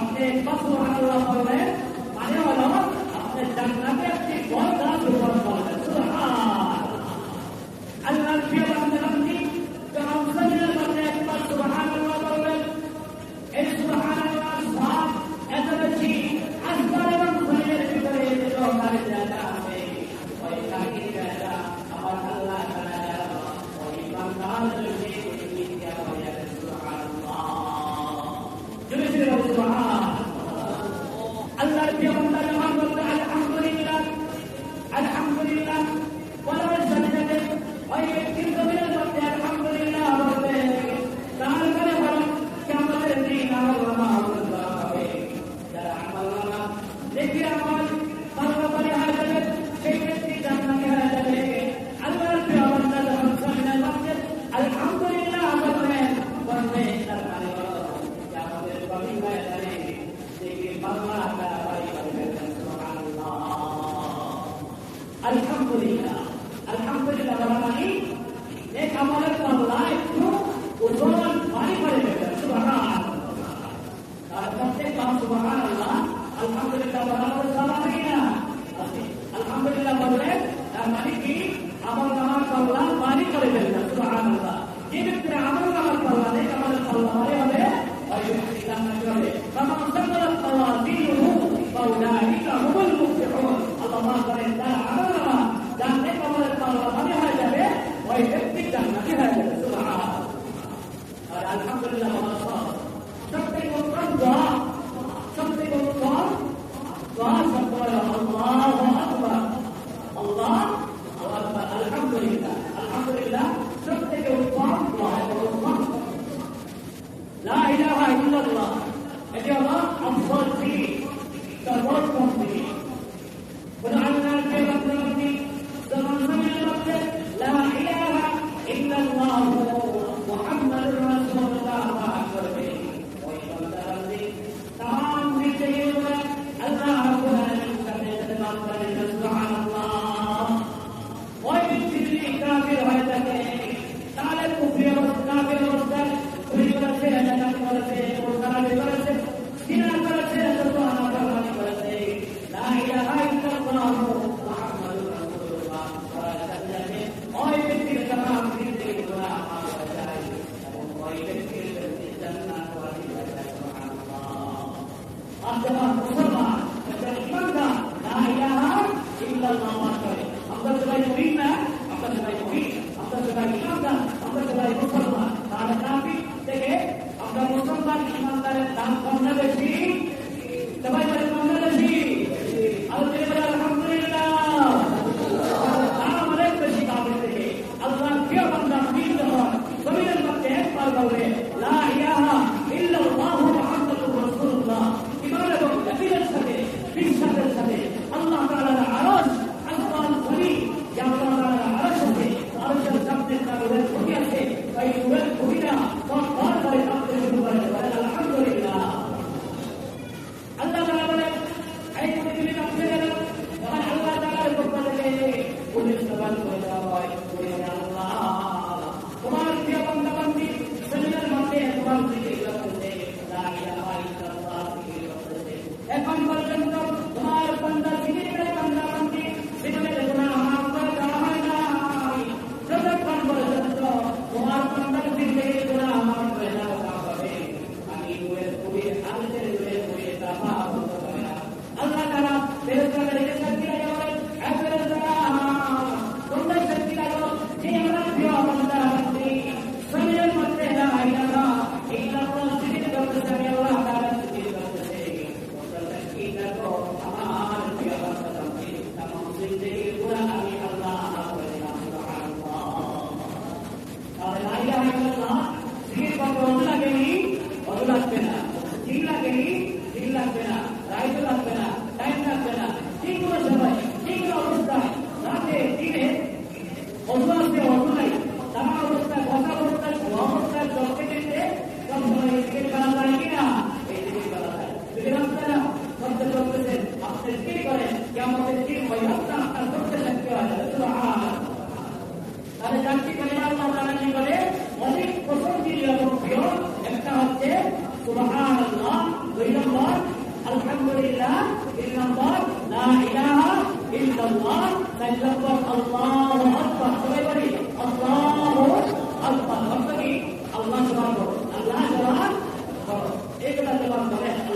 Abdel, paso a la poder. আমল নামার পাল্লা বাড়ি করে ফেলবেন সুহান আল্লাহ যে ব্যক্তিরা আমল নামার পাল্লা নেই আমাদের পাল্লা বাড়ি হবে ওই ব্যক্তি জান্নাতে হবে? কারণ সাল্লাল্লাহু আলাইহি ওয়া সাল্লাম আল্লাহ বলেন আর যখন মুসলমান একজন ইমানদার না ইলাহা ইল্লাল্লাহ পাঠ করে আমরা সবাই মুমিন না আমরা সবাই মুমিন আমরা সবাই ইমানদার আমরা সবাই মুসলমান তাহলে নাফিক থেকে আমরা মুসলমান ইমানদারের দাম কম না বেশি সবাই কম না বেশি আলোচনা illallah sallallahu Allahu akbar sampai lagi Allahu akbar sampai lagi Allah subhanahu Allah subhanahu एक जवाब करें